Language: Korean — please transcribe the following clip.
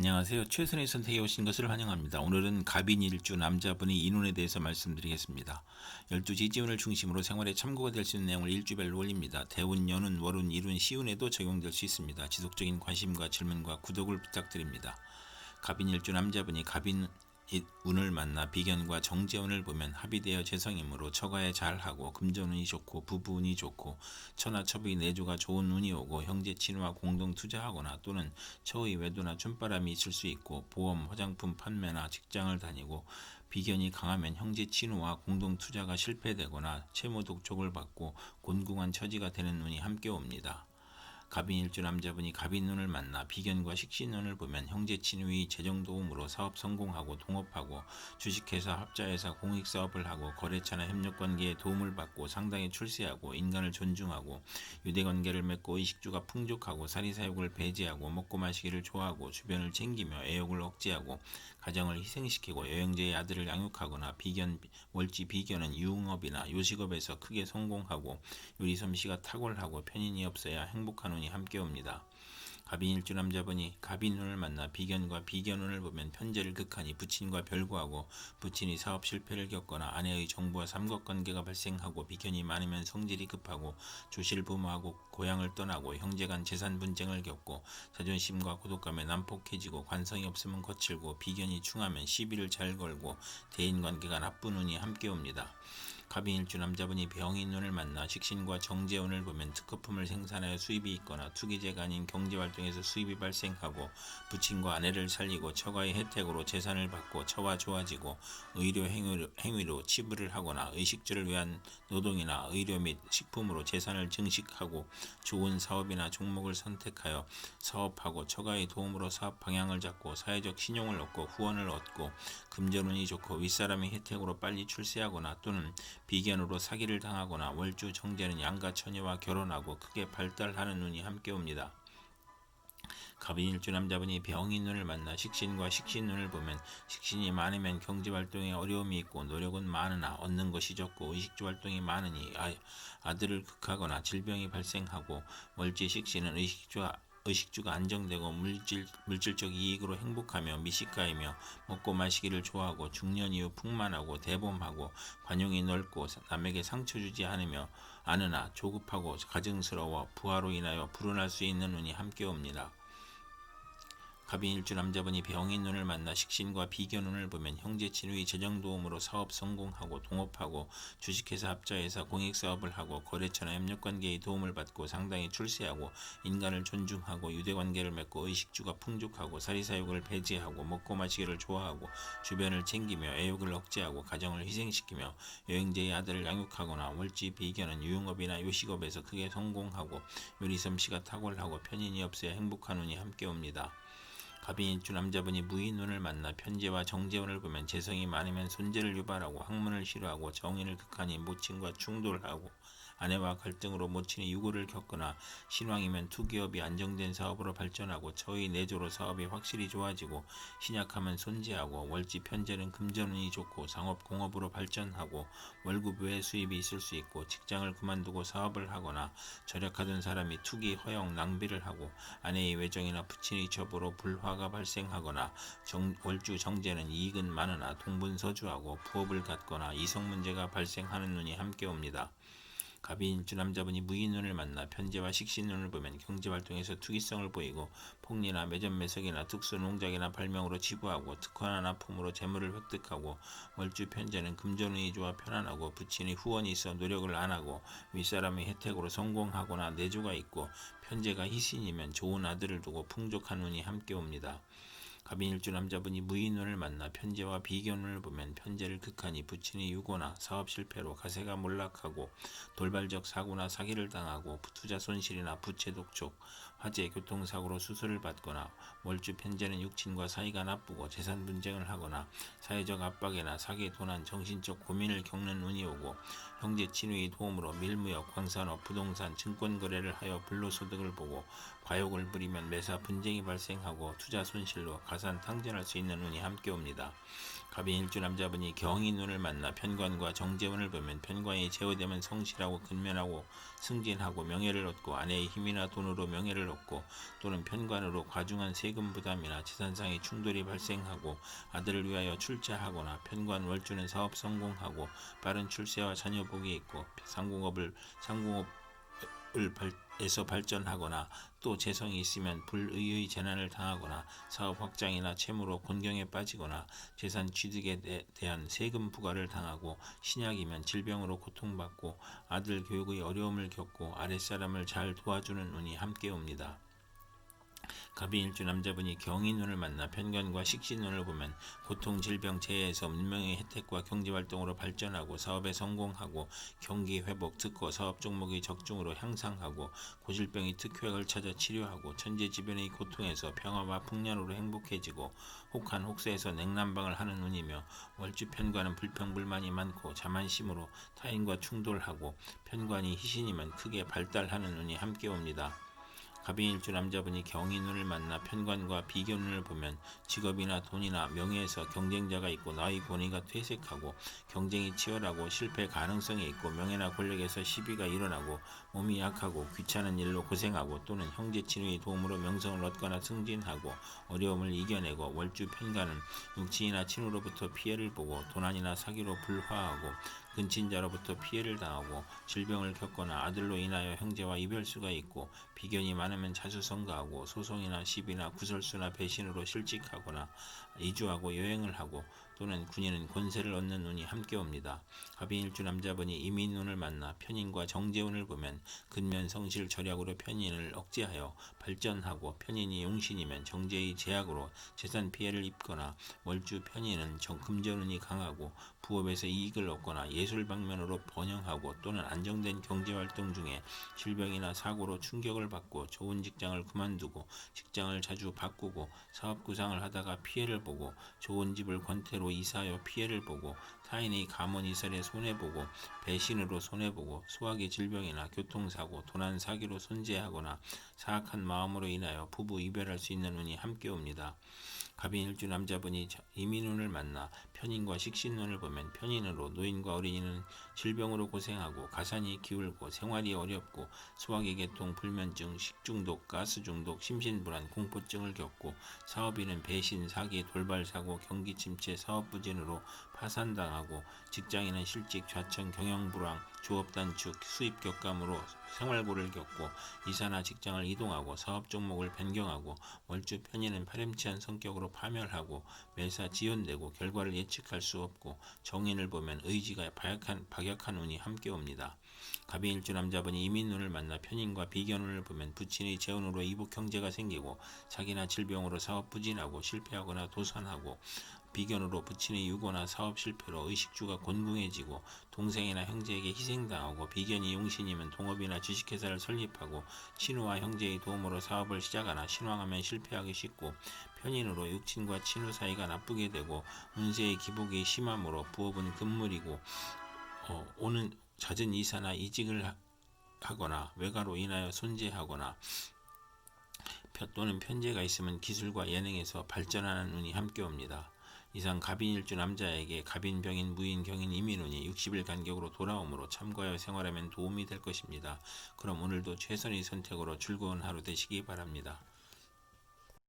안녕하세요. 최선의 선택에 오신 것을 환영합니다. 오늘은 갑인 일주 남자분의 인운에 대해서 말씀드리겠습니다. 12지 지운을 중심으로 생활에 참고가 될 수 있는 내용을 일주별로 올립니다. 대운, 연운, 월운, 일운, 시운에도 적용될 수 있습니다. 지속적인 관심과 질문과 구독을 부탁드립니다. 갑인 일주 남자분이 갑인 운을 만나 비견과 정재운을 보면 합의되어 재성이므로 처가에 잘하고 금전운이 좋고 부부운이 좋고 처나처부의 내조가 좋은 운이 오고 형제 친구와 공동 투자하거나 또는 처의 외도나 춤바람이 있을 수 있고 보험 화장품 판매나 직장을 다니고 비견이 강하면 형제 친우와 공동 투자가 실패되거나 채무 독촉을 받고 곤궁한 처지가 되는 운이 함께 옵니다. 갑인일주 남자분이 갑인눈을 만나 비견과 식신운을 보면 형제 친구의 재정 도움으로 사업 성공하고 동업하고 주식회사 합자회사 공익사업을 하고 거래처나 협력관계에 도움을 받고 상당히 출세하고 인간을 존중하고 유대관계를 맺고 의식주가 풍족하고 사리사욕을 배제하고 먹고 마시기를 좋아하고 주변을 챙기며 애욕을 억제하고 가정을 희생시키고 여행자의 아들을 양육하거나 비견 월지 비견은 유흥업이나 요식업에서 크게 성공하고 요리 솜씨가 탁월하고 편인이 없어야 행복한 운이 함께 옵니다. 갑인일주 남자분이 갑인운을 만나 비견과 비견운을 보면 편제를 극하니 부친과 별거하고 부친이 사업 실패를 겪거나 아내의 정부와 삼각관계가 발생하고 비견이 많으면 성질이 급하고 조실 부모하고 고향을 떠나고 형제간 재산 분쟁을 겪고 자존심과 고독감에 난폭해지고 관성이 없으면 거칠고 비견이 충하면 시비를 잘 걸고 대인관계가 나쁜 운이 함께 옵니다. 갑인일주 남자분이 병인 눈을 만나 식신과 정제운을 보면 특허품을 생산하여 수입이 있거나 투기제가 아닌 경제활동에서 수입이 발생하고 부친과 아내를 살리고 처가의 혜택으로 재산을 받고 처와 좋아지고 의료 행위로, 행위로 치부를 하거나 의식주를 위한 노동이나 의료 및 식품으로 재산을 증식하고 좋은 사업이나 종목을 선택하여 사업하고 처가의 도움으로 사업 방향을 잡고 사회적 신용을 얻고 후원을 얻고 금전운이 좋고 윗사람의 혜택으로 빨리 출세하거나 또는 비견으로 사기를 당하거나 월주 정제는 양가 처녀와 결혼하고 크게 발달하는 운이 함께 옵니다. 갑인일주 남자분이 병인 눈을 만나 식신과 식신눈을 보면 식신이 많으면 경제활동에 어려움이 있고 노력은 많으나 얻는 것이 적고 의식주 활동이 많으니 아, 아들을 극하거나 질병이 발생하고 월지 식신은 의식주와 의식주가 안정되고 물질, 물질적 이익으로 행복하며 미식가이며 먹고 마시기를 좋아하고 중년 이후 풍만하고 대범하고 관용이 넓고 남에게 상처 주지 않으며 않으나 조급하고 가증스러워 부하로 인하여 불운할 수 있는 운이 함께 옵니다. 갑인일주 남자분이 병인 눈을 만나 식신과 비견운을 보면 형제 친구의 재정 도움으로 사업 성공하고 동업하고 주식회사 합자회사 공익사업을 하고 거래처나 협력관계의 도움을 받고 상당히 출세하고 인간을 존중하고 유대관계를 맺고 의식주가 풍족하고 사리사욕을 배제하고 먹고 마시기를 좋아하고 주변을 챙기며 애욕을 억제하고 가정을 희생시키며 여행자의 아들을 양육하거나 월지 비견은 유흥업이나 요식업에서 크게 성공하고 요리솜씨가 탁월하고 편인이 없어야 행복한 운이 함께 옵니다. 갑인일주 남자분이 무인운을 만나 편제와 정제운을 보면 재성이 많으면 손재를 유발하고 학문을 싫어하고 정인을 극하니 모친과 충돌하고 아내와 갈등으로 모친이 유고를 겪거나 신왕이면 투기업이 안정된 사업으로 발전하고 처의 내조로 사업이 확실히 좋아지고 신약하면 손재하고 월지 편제는 금전운이 좋고 상업 공업으로 발전하고 월급 외 수입이 있을 수 있고 직장을 그만두고 사업을 하거나 절약하던 사람이 투기 허용 낭비를 하고 아내의 외정이나 부친의 첩으로 불화가 발생하거나 정, 월주 정제는 이익은 많으나 동분서주하고 부업을 갖거나 이성 문제가 발생하는 눈이 함께 옵니다. 갑인일주 남자분이 무인눈을 만나 편제와 식신눈을 보면 경제활동에서 투기성을 보이고 폭리나 매점 매석이나 특수 농작이나 발명으로 지부하고 특허나 납품으로 재물을 획득하고 월주 편제는 금전운이 좋아 편안하고 부친이 후원이 있어 노력을 안 하고 윗사람의 혜택으로 성공하거나 내조가 있고 편제가 희신이면 좋은 아들을 두고 풍족한 운이 함께 옵니다. 갑인일주 남자분이 무인운을 만나 편제와 비견운을 보면 편제를 극하니 부친이 유고나 사업 실패로 가세가 몰락하고 돌발적 사고나 사기를 당하고 투자 손실이나 부채 독촉, 화재, 교통사고로 수술을 받거나 월주 편제는 육친과 사이가 나쁘고 재산 분쟁을 하거나 사회적 압박이나 사기 도난, 정신적 고민을 겪는 운이 오고 형제 친구의 도움으로 밀무역, 광산업, 부동산, 증권 거래를 하여 불로소득을 보고 과욕을 부리면 매사 분쟁이 발생하고 투자 손실로 가산 탕진할 수 있는 운이 함께 옵니다. 갑인 일주 남자분이 경인 눈을 만나 편관과 정재운을 보면 편관이 제어되면 성실하고 근면하고 승진하고 명예를 얻고 아내의 힘이나 돈으로 명예를 얻고 또는 편관으로 과중한 세금 부담이나 재산상의 충돌이 발생하고 아들을 위하여 출자하거나 편관 월주는 사업 성공하고 빠른 출세와 자녀 복이 있고 상공업을 상공업을 발, 에서 발전하거나 또 재성이 있으면 불의의 재난을 당하거나 사업 확장이나 채무로 곤경에 빠지거나 재산 취득에 대- 대한 세금 부과를 당하고 신약이면 질병으로 고통받고 아들 교육의 어려움을 겪고 아랫사람을 잘 도와주는 운이 함께 옵니다. 갑인일주 남자분이 경인운을 만나 편견과 식신운을 보면 고통, 질병, 재해에서 문명의 혜택과 경제활동으로 발전하고 사업에 성공하고 경기 회복, 특허, 사업 종목의 적중으로 향상하고 고질병이 특효약을 찾아 치료하고 천재지변의 고통에서 평화와 풍년으로 행복해지고 혹한 혹세에서 냉난방을 하는 운이며 월주 편관은 불평불만이 많고 자만심으로 타인과 충돌하고 편관이 희신이면 크게 발달하는 운이 함께 옵니다. 갑인일주 남자분이 경인운을 만나 편관과 비견운을 보면 직업이나 돈이나 명예에서 경쟁자가 있고 나의 권위가 퇴색하고 경쟁이 치열하고 실패 가능성이 있고 명예나 권력에서 시비가 일어나고 몸이 약하고 귀찮은 일로 고생하고 또는 형제 친구의 도움으로 명성을 얻거나 승진하고 어려움을 이겨내고 월주 편관은 육친이나 친구로부터 피해를 보고 도난이나 사기로 불화하고 근친자로부터 피해를 당하고 질병을 겪거나 아들로 인하여 형제와 이별수가 있고 비견이 많으면 자수성가하고 소송이나 시비나 구설수나 배신으로 실직하거나 이주하고 여행을 하고 또는 군인은 권세를 얻는 운이 함께 옵니다. 갑인일주 남자분이 이민운을 만나 편인과 정재운을 보면 근면 성실 절약으로 편인을 억제하여 발전하고 편인이 용신이면 정제의 제약으로 재산 피해를 입거나 월주 편인은 정 금전운이 강하고 부업에서 이익을 얻거나 예술 방면으로 번영하고 또는 안정된 경제 활동 중에 질병이나 사고로 충격을 받고 좋은 직장을 그만두고 직장을 자주 바꾸고 사업 구상을 하다가 피해를 보고 좋은 집을 권태로 이사하여 피해를 보고 타인의 가문 이설에 손해보고 배신으로 손해보고 소화기 질병이나 교통사고 도난 사기로 손재하거나 사악한 마음으로 인하여 부부 이별할 수 있는 운이 함께 옵니다. 갑인일주 남자분이 이민운을 만나 편인과 식신운을 보면 편인으로 노인과 어린이는 질병으로 고생하고 가산이 기울고 생활이 어렵고 소화기 계통 불면증, 식중독, 가스중독, 심신불안, 공포증을 겪고 사업인은 배신, 사기, 돌발 사고, 경기 침체, 사업 부진으로 파산당하고 직장인은 실직, 좌천, 경영 불황, 조업 단축, 수입 격감으로 생활고를 겪고 이사나 직장을 이동하고 사업 종목을 변경하고 월주 편인은 파렴치한 성격으로 파멸하고 매사 지연되고 결과를 예측할 수 없고 정인을 보면 의지가 박약한, 박약한 운이 함께 옵니다. 갑인일주 남자분이 이민운을 만나 편인과 비견운을 보면 부친의 재운으로 이복 형제가 생기고 사기나 질병으로 사업 부진하고 실패하거나 도산하고 비견으로 부친의 유고나 사업 실패로 의식주가 곤궁해지고 동생이나 형제에게 희생당하고 비견이 용신이면 동업이나 주식회사를 설립하고 친우와 형제의 도움으로 사업을 시작하나 신왕하면 실패하기 쉽고 편인으로 육친과 친우 사이가 나쁘게 되고 운세의 기복이 심함으로 부업은 금물이고 어, 오는 잦은 이사나 이직을 하- 하거나 외가로 인하여 손재하거나 편- 또는 편제가 있으면 기술과 예능에서 발전하는 운이 함께 옵니다. 이상 갑인일주 남자에게 갑인, 병인, 무인, 경인, 이민운이 60일 간격으로 돌아오므로 참고하여 생활하면 도움이 될 것입니다. 그럼 오늘도 최선의 선택으로 즐거운 하루 되시기 바랍니다.